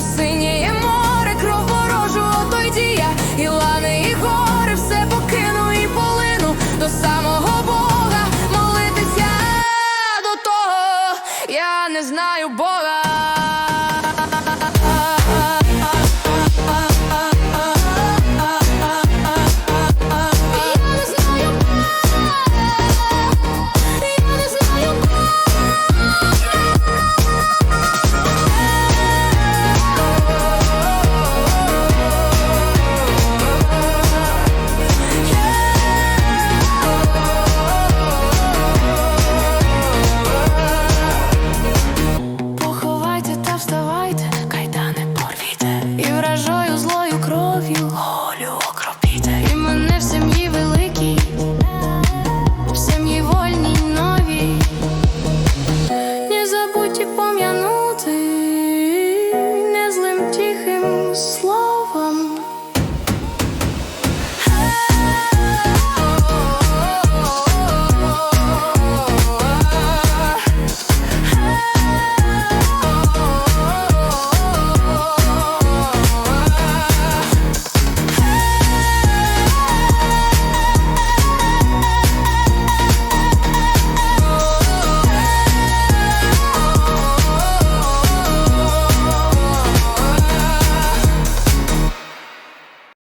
у море, кров ворожу отойді я, і лани, і гори все покину, і полину до самого Бога молитися до того, я не знаю Бога.